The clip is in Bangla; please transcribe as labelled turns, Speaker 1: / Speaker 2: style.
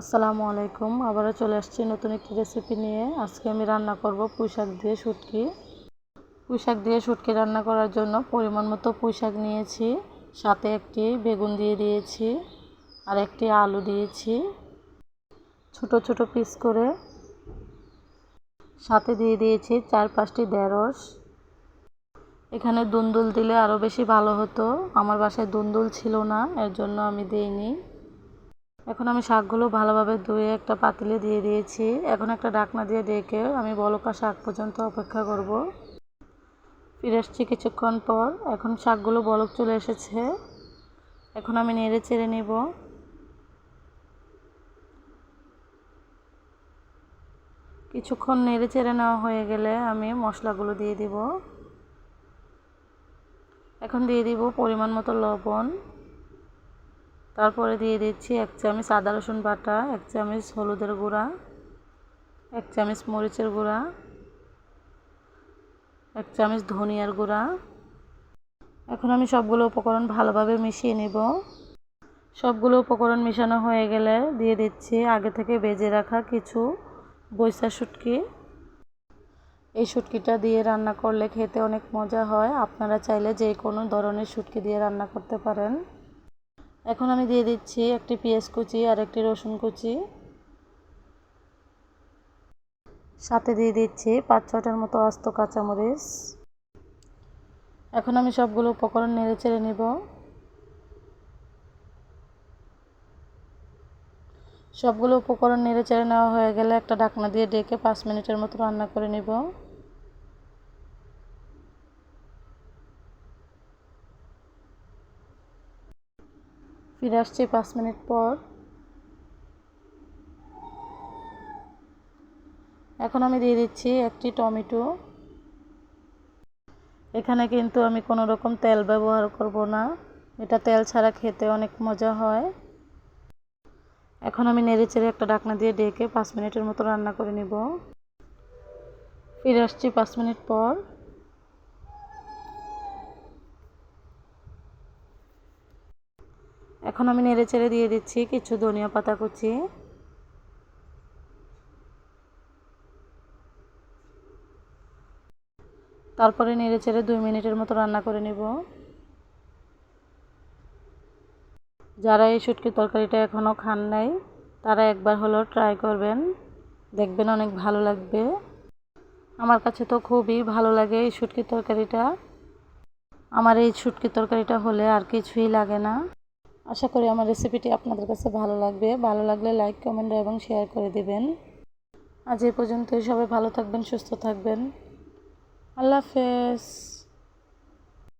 Speaker 1: আসসালামু আলাইকুম। আবারও চলে আসছি নতুন একটি রেসিপি নিয়ে। আজকে আমি রান্না করব পুঁই শাক দিয়ে শুটকি। পুঁই শাক দিয়ে শুটকি রান্না করার জন্য পরিমাণ মতো পুঁই শাক নিয়েছি। সাথে একটি বেগুন দিয়ে দিয়েছি আর একটি আলু দিয়েছি। ছোট ছোট পিস করে। সাথে দিয়ে দিয়েছি চার পাঁচটি ঢেঁড়স। এখানে দুন্দুল দিলে আরও বেশি ভালো হতো। আমার বাসায় দুন্দুল ছিল না, এর জন্য আমি দিইনি। এখন আমি শাকগুলো ভালোভাবে ধুয়ে একটা পাতিলে দিয়ে দিয়েছি। এখন একটা ডাকনা দিয়ে ডেকে আমি বলকা শাক পর্যন্ত অপেক্ষা করব। ফিরে আসছি কিছুক্ষণ পর। এখন শাকগুলো বলক চলে এসেছে। এখন আমি নেড়ে চেড়ে নিব। কিছুক্ষণ নেড়ে চেড়ে নেওয়া হয়ে গেলে আমি মশলাগুলো দিয়ে দিব। এখন দিয়ে দিব পরিমাণ মতো লবণ। তারপরে দিয়ে দিচ্ছি এক চামচ আদা রসুন বাটা, এক চামচ হলুদের গুঁড়া, এক চামচ মরিচের গুঁড়া, এক চামচ ধনিয়ার গুঁড়া। এখন আমি সবগুলো উপকরণ ভালোভাবে মিশিয়ে নেব। সবগুলো উপকরণ মেশানো হয়ে গেলে দিয়ে দিচ্ছি আগে থেকে বেজে রাখা কিছু বৈশা শুটকি। এই শুটকিটা দিয়ে রান্না করলে খেতে অনেক মজা হয়। আপনারা চাইলে যে কোনো ধরনের শুটকি দিয়ে রান্না করতে পারেন। এখন আমি দিয়ে দিচ্ছি একটি পেঁয়াজ কুচি আর একটি রসুন কুচি। সাথে দিয়ে দিচ্ছি পাঁচ ছটার মতো আস্ত কাঁচামরিচ। এখন আমি সবগুলো উপকরণ নেড়ে চেড়ে নিব। সবগুলো উপকরণ নেড়ে চেড়ে নেওয়া হয়ে গেলে একটা ঢাকনা দিয়ে ডেকে পাঁচ মিনিটের মতো রান্না করে নিব। ফিরে আসছি পাঁচ মিনিট পর। এখন আমি দিয়ে দিচ্ছি একটি টমেটো। এখানে কিন্তু আমি কোনো রকম তেল ব্যবহার করব না। এটা তেল ছাড়া খেতে অনেক মজা হয়। এখন আমি নেড়ে চেড়ে একটা ডাকনা দিয়ে ডেকে পাঁচ মিনিটের মতো রান্না করে নিব। ফিরে আসছি পাঁচ মিনিট পর। এখন আমি নেড়ে চেড়ে দিয়ে দিচ্ছি, কিছু ধনিয়া পাতা কুচি। তারপরে নেড়ে চেড়ে দুই মিনিটের মতো রান্না করে নেব। যারা এই শুটকির তরকারিটা এখনও খান নাই, তারা একবার হলেও ট্রাই করবেন। দেখবেন অনেক ভালো লাগবে। আমার কাছে তো খুবই ভালো লাগে এই শুটকির তরকারিটা। আমার এই শুটকির তরকারিটা হলে আর কিছুই লাগে না। আশা করি আমার রেসিপিটি আপনাদের কাছে ভালো লাগবে। ভালো লাগলে লাইক কমেন্ট এবং শেয়ার করে দিবেন। আজ এই পর্যন্তই। সবাই ভালো থাকবেন, সুস্থ থাকবেন। আল্লাহ হাফেজ।